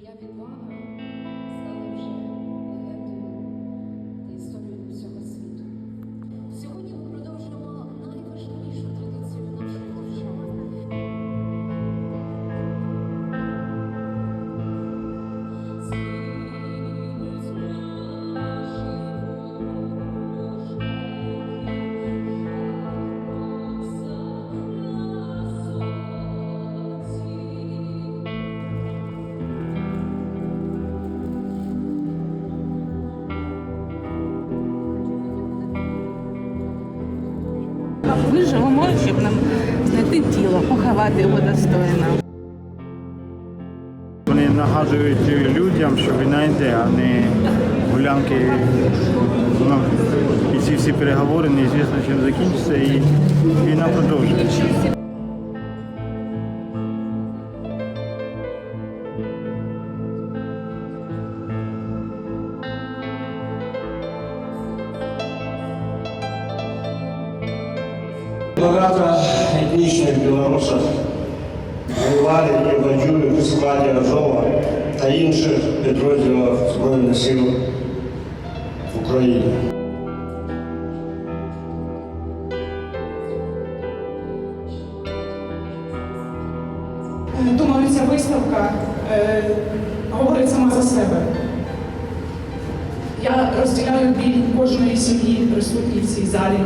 e abençoa. Ми живемо, щоб нам знайти тіло, поховати його достойно. Вони нагадують людям, що війна йде, а не гулянки. Ну, і ці всі переговори неізвісно, чим закінчиться, і війна продовжується. Багато етнічних білорусів воювали і воюють в складі Азова та інших підрозділів Збройних сил України. Думаю, ця виставка е, говорить сама за себе. Я розділяю біль кожної сім'ї, присутній в цій залі.